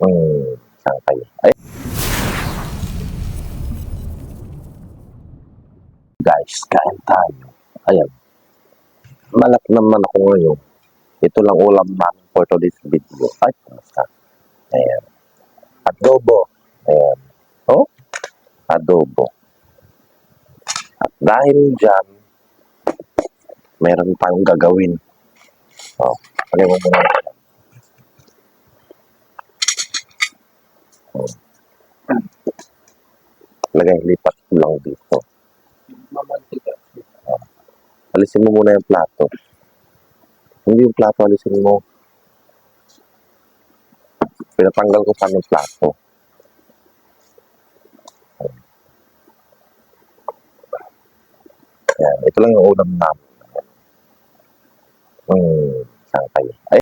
Hmm, saan kayo? Ay. Guys, kain tayo. Ayan. Malak naman ako ngayon. Ito lang ulam namin for today's video. Ay, kumusta? Ayan. Adobo. Ayan. Oh, adobo. At dahil dyan, meron tayong gagawin. Oh, pagay mo muna. Lagay, lipat lang dito. mamantika. Alisin mo muna yung plato. Hindi yung plato, alisin mo. Pinatanggal ko pa ng plato. Yan, ito lang yung ulam namin. Hmm, saan kayo? Ay,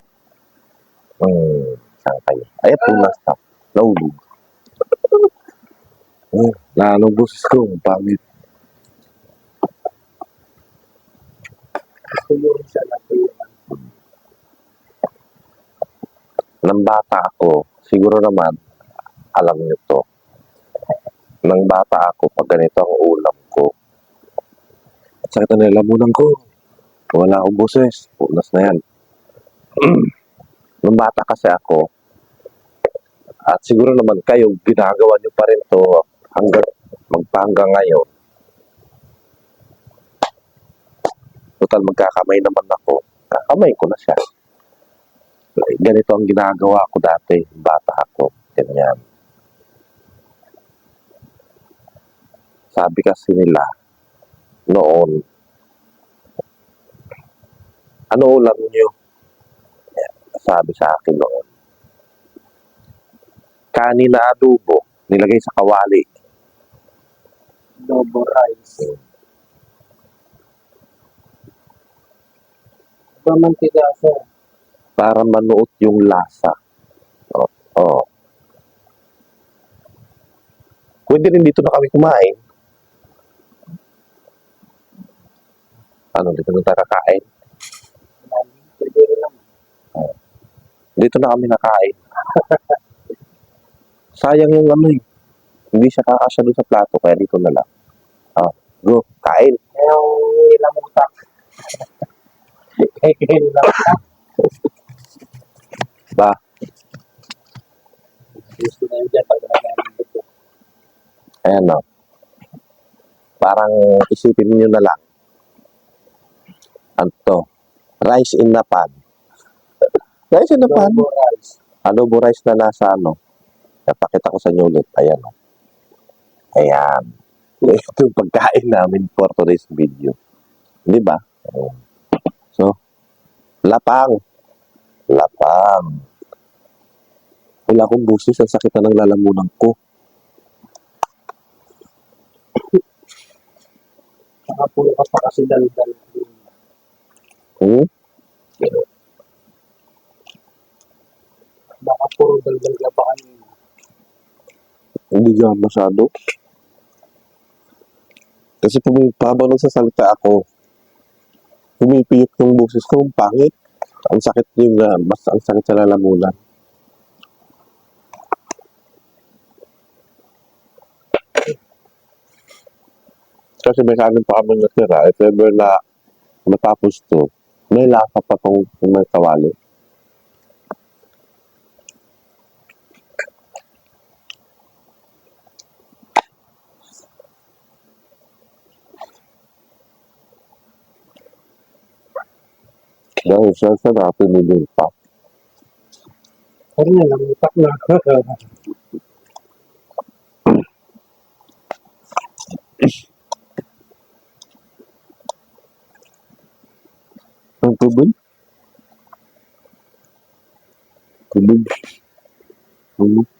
hmm, saan kayo? Ay, punas na. Naulog. Hmm, lalong boses ko. Pangit. Na tulungan. Nang bata ako, siguro naman, alam niyo to. Nang bata ako, pag ganito ang ulam ko, at sakit na nilamunan ko. Wala akong boses. Punas na yan. Nung bata kasi ako, at siguro naman kayo, ginagawa niyo pa rin to hanggang magpahanggang ngayon. Total, magkakamay naman ako. Kakamay ko na siya ganito ang ginagawa ko dati, bata ako. Ganyan. Sabi kasi nila, noon, ano ulam nyo? Sabi sa akin noon, kanin na adobo, nilagay sa kawali. Double rice. Mamantika siya. para manuot yung lasa. Oh, oh. Pwede rin dito na kami kumain. Ano, dito na tayo kakain? Pwede rin naman. Dito na kami nakain. Sayang yung ano eh. Hindi siya kakasya doon sa plato, kaya dito na lang. Ah, go, kain. Yung ilang utak. Kaya ilang utak. Ba, Gusto na yun dyan pag buto. ayan no. Parang isipin niyo na lang. Ano to? Rice in the pan. Rice in the pan? Double rice. adobo rice na nasa ano. Napakita ko sa inyo ulit. Ayan. o. Ayan. Ito yung pagkain namin for today's video. Di ba? So, lapang. Lapang. Wala akong busis. Ang sakit na ng lalamunan ko. Saka puro ka pa kasi dal-dal. Hmm? Baka puro dal-dal ka pa kanina. Hindi nga masyado. Kasi pumipaba nung sasalita ako, pumipiyok yung boses ko, ang pangit. Ang sakit yung, uh, mas ang sakit sa lalamunan. Kasi may kanin pa kami natira. If ever na matapos to, may tong kung may kawali. Dahil siya sa natin nilin pa. Pero yan, ang utak na. Ang tubig? Tubig. Hmm.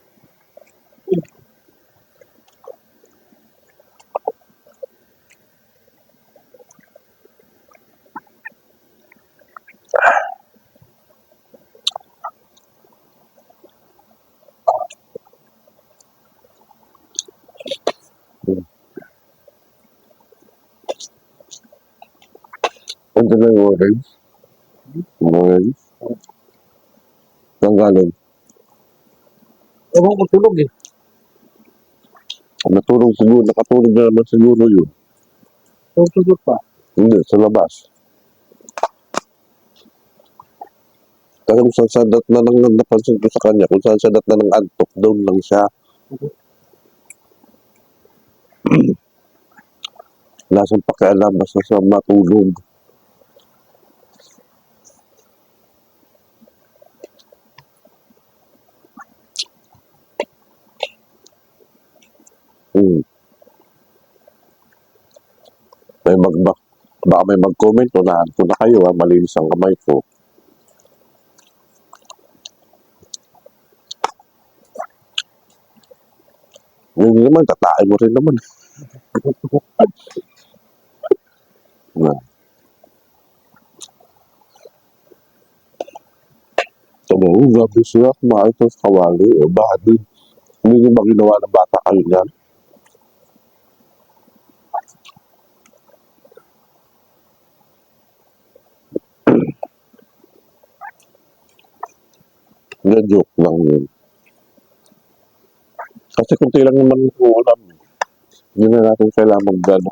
Yung orange. Orange. Saan galing? Ewan ko tulog eh. Natulog siguro, nakatulog na naman siguro yun. Tulog pa. Hindi, sa labas. Kasi kung saan sadat na nang napansin ko sa kanya, kung saan sadat na ng antok, down lang siya. Lasang pakialam basta sa matulog. Mag baka may mag-comment, unahan ko na kayo ha, malinis ang kamay ko. Yun naman, tatae mo rin naman. Na. Sabi ko, oh, grabe siya, kumain sa kawali. O bakit? Hindi nyo ba ginawa ng bata kayo yan? Hindi, joke lang yun. Kasi kung lang naman yung ulam, hindi na natin kailangan mag-gano.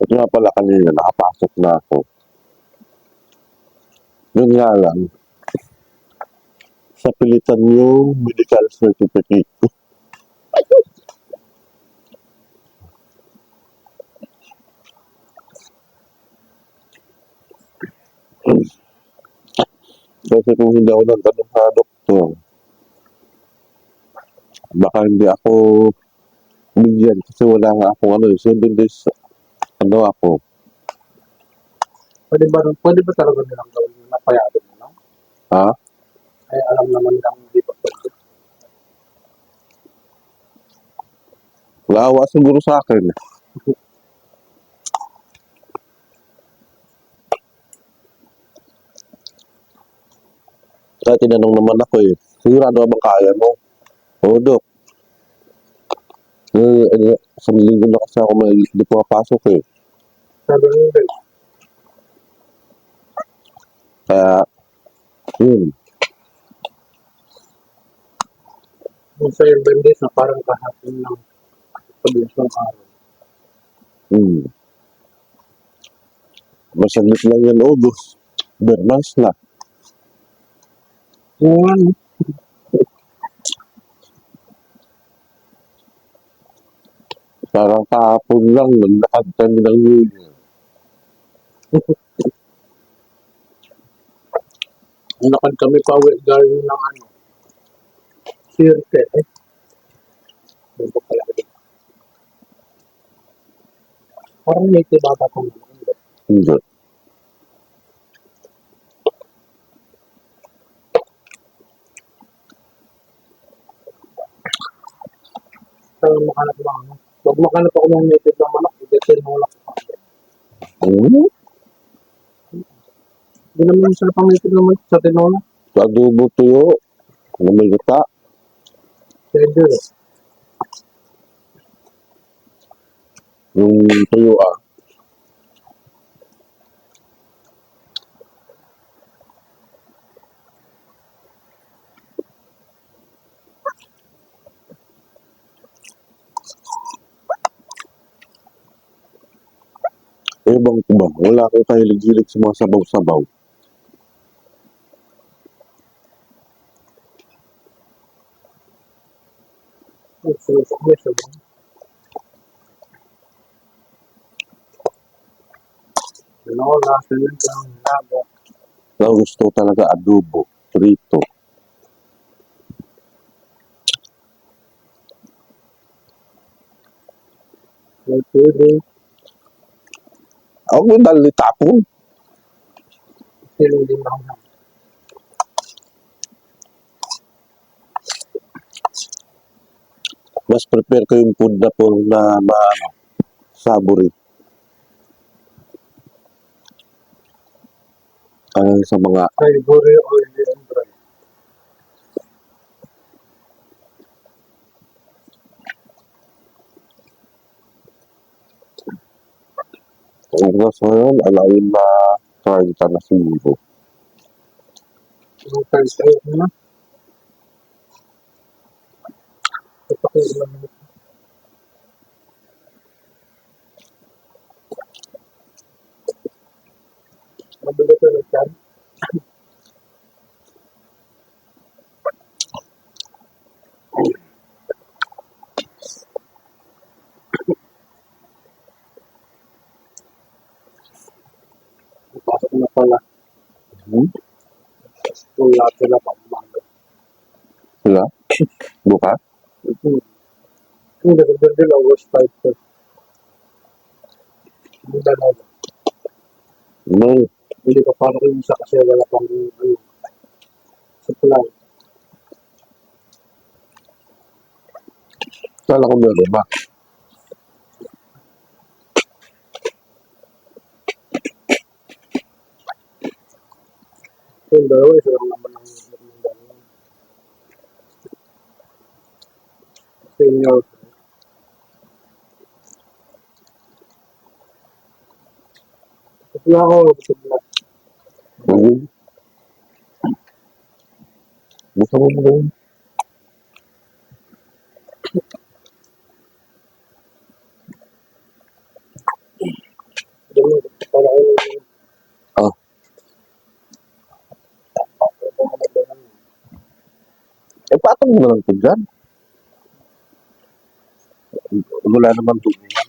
At nga pala kanina, nakapasok na ako. Yun nga lang, sa pilitan yung medical certificate ko. Kasi kung hindi ako nagtanong sa doktor, baka hindi ako bigyan kasi wala nga ako ano, eh, seven days, ano ako, Pwede ba, pwede ba talaga nilang gawin yung napayado mo lang? ha? Ay alam naman lang hindi pa pwede. Naawa siguro sa akin. Kaya tinanong naman ako eh, sigurado ba kaya mo? Oo, Dok. Eh, eh, sa linggo na kasi ako may di pumapasok eh. Sabi ko hindi. Kaya, yun. Yung sa yung na parang kahapon ng pag-isang araw. Hmm. Masaglit lang yan, August. Bermas na. No? Parang kahapon lang, naglakad kami ng New Year. Nakad kami pa uwi galing ng ano. Sirte eh. Pa pala din. Parang may tibaba kong hindi. Hindi. Pero makanap lang ano. Pag makanap ako ng native na manok, hindi tinulak ko. Hmm? Hindi naman siya pang native na manok sa tinulak. Sa adobo tuyo, na may gata. Pwede. Yung tuyo ah. Ba, wala akong kahilig-hilig sa mga sabaw-sabaw. Ang gusto talaga adobo, prito. Pwede. Ako ako na. Mas prepare ko yung food na po na ma, ano, sa mga Savory, oily, and dry. Tapos ngayon, alayin na 30 na siguro. Yung time tayo na. Ito ko ilang minutes. Mabilis na nagtan. Pasok na pala. Hmm? School natin na pang umaga. Sila? Buka? Hmm. Hindi, hindi din August 5 ko. Hindi dalawa. May, Hindi ko parang yung isa kasi wala pang ano, supply. kala ko meron ba? Yung dalawa, isa lang naman ang yung dalawa. Senior. Kasi ako, supply. Hmm. Gusto mo mo gawin? Ganun, para ko yung Ah, eh patong mo na lang ito dyan. Wala naman yan.